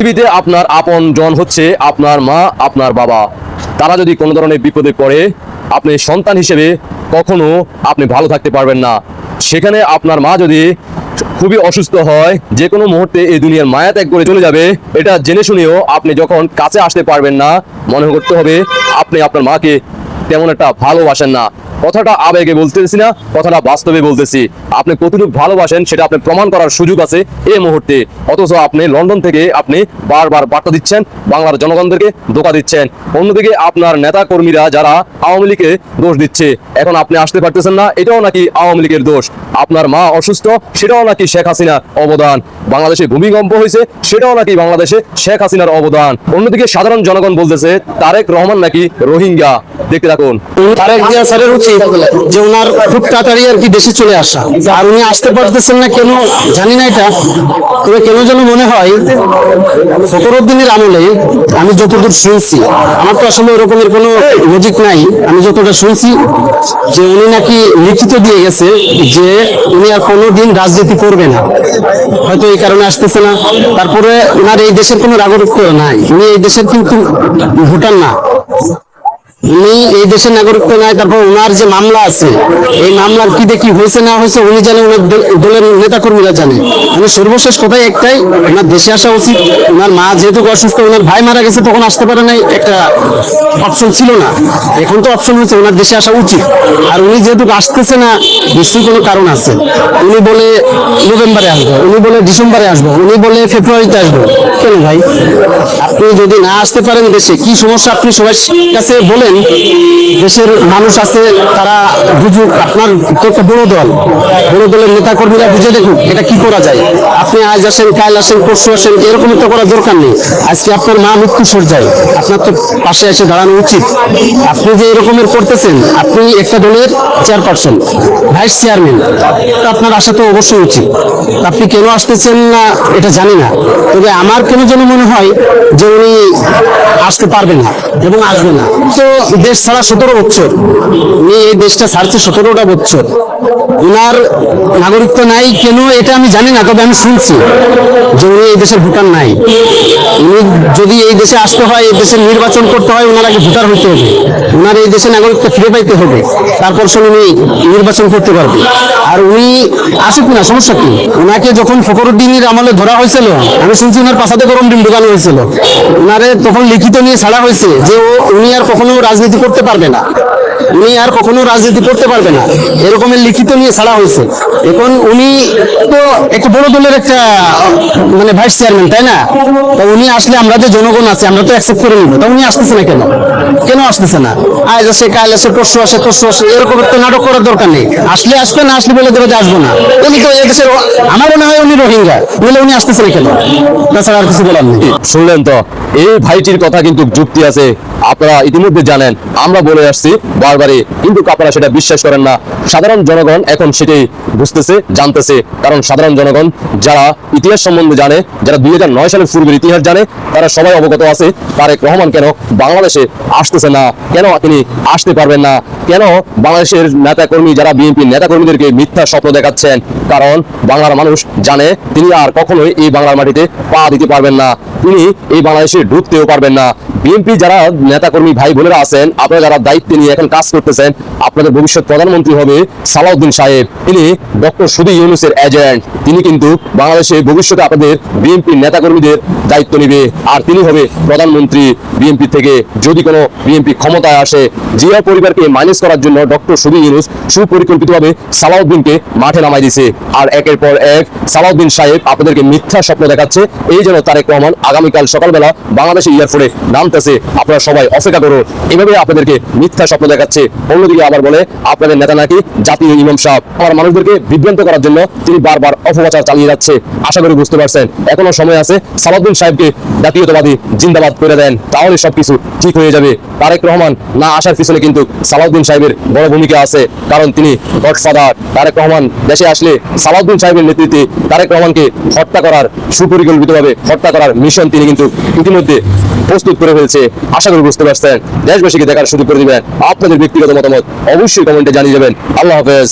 পৃথিবীতে আপনার আপন জন হচ্ছে আপনার মা, আপনার বাবা। তারা যদি কোনো ধরনের বিপদে পড়ে, আপনি সন্তান হিসেবে কখনো আপনি ভালো থাকতে পারবেন না। সেখানে আপনার মা যদি খুবই অসুস্থ হয়, যে কোনো মুহূর্তে এই দুনিয়ার মায়া ত্যাগ করে চলে যাবে। এটা জেনে শুনেও আপনি যখন কাছে আসতে পারবেন না, মনে করতে হবে আপনি আপনার মাকে তেমন একটা ভালোবাসেন না। কথাটা আবেগে বলতেছি না, কথাটা বাস্তবে বলতেছি। আপনি কতটুকু ভালোবাসেন সেটা আপনি প্রমাণ করার সুযোগ আছে এই মুহূর্তে। অথচ আপনি লন্ডন থেকে আপনি বারবার বার্তা দিচ্ছেন, বাংলার জনগণদেরকে ধোকা দিচ্ছেন। অন্যদিকে আপনার নেতা কর্মীরা যারা আওয়ামী লীগকে দোষ দিচ্ছে, এখন আপনি আসতে পারতেছেন না, এটাও নাকি আওয়ামী লীগের দোষ। আপনার মা অসুস্থ, সেটাও নাকি শেখ হাসিনার অবদান। বাংলাদেশে ভূমিকম্প হয়েছে, সেটাও নাকি বাংলাদেশে শেখ হাসিনার অবদান। অন্যদিকে সাধারণ জনগণ বলতেছে, তারেক রহমান নাকি রোহিঙ্গা। দেখতে থাকুন তারেক আমলে আমি যতদূর শুনছি, আমার তো আসলে ওরকমের কোনো লজিক নাই, আমি যতটা শুনছি যে উনি নাকি লিখিত দিয়ে গেছে যে উনি আর কোনোদিন রাজনীতি করবে না। হয়তো এই কারণে আসতেছে না। তারপরে ওনার এই দেশের কোনো নাগরিকত্ব নাই। উনি এই দেশের কিন্তু ভুটান না। উনি এই দেশের নাগরিকত্ব নাই, তারপর ওনার যে মামলা আছে, এই মামলার কি দেখি হয়েছে না হয়েছে উনি জানে ওনার দলের নেতা কর্মীরা জানে। মানে সর্বশেষ কথাই একটাই ওনার দেশে আসা উচিত। ওনার মা যেহেতু অসুস্থ ওনার ভাই মারা গেছে, তখন আসতে পারে নাই, একটা অপশন ছিল না। এখন তো অপশন হয়েছে ওনার দেশে আসা উচিত। আর উনি যেহেতু আসতেছে না, নিশ্চয়ই কোনো কারণ আছে। উনি বলে নভেম্বরে আসব, উনি বলে ডিসেম্বরে আসব, উনি বলে ফেব্রুয়ারিতে আসব। কেন ভাই? আপনি যদি না আসতে পারেন দেশে, কি সমস্যা আপনি সবার কাছে 你。দেশের মানুষ আছে, তারা বুঝুক, আপনার একটা বড় দল। বড় দলের নেতা কর্মীরা বুঝে দেখুক এটা কি করা যায়। আপনি আজ আসেন, কাল আসেন, পরশু আসেন, এরকম তো করার দরকার নেই। আজকে আপনার মা মৃত্যু সজ্জায়, আপনার তো পাশে এসে দাঁড়ানো উচিত। আপনি যে এরকমের করতেছেন, আপনি একটা দলের চেয়ারপারসন, ভাইস চেয়ারম্যান আপনার আসা তো অবশ্যই উচিত। আপনি কেন আসতেছেন না, এটা জানি না। তবে আমার কেন যেন মনে হয় যে উনি আসতে পারবে না এবং আসবে না। তো দেশ ছাড়া সতেরো বছর। উনি এই দেশটা ছাড়ছে সতেরোটা বছর। উনার নাগরিকত্ব নাই কেন এটা আমি জানি না, তবে আমি শুনছি যে উনি এই দেশের ভুটান নাই। উনি যদি এই দেশে আসতে হয়, এই দেশের নির্বাচন করতে হয় ওনার আগে ভোটার হইতে হবে। ওনার এই দেশে নাগরিকত্ব ফিরে পাইতে হবে। তারপর সে উনি নির্বাচন করতে পারবে। আর উনি আসুক না সমস্যা কি? ওনাকে যখন ফখরুদ্দিনের আমলে ধরা হয়েছিল, আমি শুনছি ওনার পাশাতে গরম ডিম ঢুকানো হয়েছিল। ওনারে তখন লিখিত নিয়ে ছাড়া হয়েছে যে ও উনি আর কখনো রাজনীতি করতে পারবে না। উনি আর কখনো রাজনীতি করতে পারবে না। এরকমের লিখিত নিয়ে ছাড়া হয়েছে। এখন উনি তো একটা বড় দলের একটা মানে ভাইস চেয়ারম্যান তাই না? তো উনি আসলে আমরা যে জনগণ আছে, আমরা তো অ্যাকসেপ্ট করে নিব। তা উনি আসতেছে না কেন? কেন আসতেছে না? আজ আসে, কাল আসে, পরশু আসে তরশু আসে, এরকম একটা নাটক করার দরকার নেই। আসলে আসবে না, আসলে বলে দেবে যে আসব না। উনি তো এদেশের আমার মনে হয় উনি রোহিঙ্গা। বলে উনি আসতেছে না কেন? তাছাড়া আর কিছু বলার নেই। শুনলেন তো, এই ভাইটির কথা কিন্তু যুক্তি আছে আপনারা ইতিমধ্যে জানেন, আমরা বলে আসছি বারবারই, কিন্তু আপনারা সেটা বিশ্বাস করেন না। সাধারণ জনগণ এখন সেটাই বুঝতেছে, জানতেছে। কারণ সাধারণ জনগণ যারা ইতিহাস সম্বন্ধে জানে, যারা দুই হাজার নয় সালের পূর্বের ইতিহাস জানে, তারা সবাই অবগত আছে, তারেক রহমান কেন বাংলাদেশে আসতেছে না? কেন তিনি আসতে পারবেন না? কেন বাংলাদেশের নেতাকর্মী যারা বিএনপি নেতাকর্মীদেরকে মিথ্যা স্বপ্ন দেখাচ্ছেন? কারণ বাংলার মানুষ জানে তিনি আর কখনোই এই বাংলার মাটিতে পা দিতে পারবেন না। তিনি এই বাংলাদেশে ঢুকতেও পারবেন না। বিএনপি যারা নেতাকর্মী ভাই বোনেরা আছেন, আপনারা যারা দায়িত্ব নিয়ে এখন কাজ করতেছেন, আপনাদের ভবিষ্যৎ প্রধানমন্ত্রী হবে সালাউদ্দিন সাহেব। তিনি ডক্টর সুদী ইউনুসের এজেন্ট তিনি কিন্তু বাংলাদেশে ভবিষ্যতে আপনাদের বিএনপি নেতাকর্মীদের দায়িত্ব নেবে। আর তিনি হবে প্রধানমন্ত্রী বিএনপি থেকে। যদি কোনো বিএনপি ক্ষমতায় আসে, জিয়া পরিবারকে মাইনাস করার জন্য ডক্টর সুদী ইউনুস সুপরিকল্পিতভাবে সালাউদ্দিনকে মাঠে নামাই দিছে আর একের পর এক সালাউদ্দিন সাহেব আপনাদেরকে মিথ্যা স্বপ্ন দেখাচ্ছে। এই জন্য তারেক রহমান আগামীকাল সকালবেলা বাংলাদেশে এয়ারপোর্টে নামতেছে। আপনারা সবাই অপেক্ষা করুন। এভাবে আপনাদেরকে মিথ্যা স্বপ্ন দেখাচ্ছে। অন্যদিকে আবার বলে, আপনাদের নেতা নাকি জাতীয় ইমাম সাহেব। আমার মানুষদেরকে বিভ্রান্ত করার জন্য তিনি বারবার অপপ্রচার চালিয়ে যাচ্ছে। আশা করি বুঝতে পারছেন। এখনও সময় আছে সালাউদ্দিন সাহেবকে জাতীয়তাবাদী জিন্দাবাদ করে দেন। তাহলে সবকিছু ঠিক হয়ে যাবে। তারেক রহমান না আসার পিছনে কিন্তু সালাউদ্দিন সাহেবের বড় ভূমিকা আছে। কারণ তিনি গডফাদার। তারেক রহমান দেশে আসলে সালাউদ্দিন সাহেবের নেতৃত্বে তারেক রহমানকে হত্যা করার সুপরিকল্পিতভাবে হত্যা করার মিশন তিনি কিন্তু ইতিমধ্যে প্রস্তুত করে ফেলছে। আশা করি বুঝতে পারছেন। দেশবাসীকে দেখার সুযোগ করে দিবেন। আপনাদের ব্যক্তিগত মতামত অবশ্যই কমেন্টে জানিয়ে যাবেন আল্লাহ হাফেজ।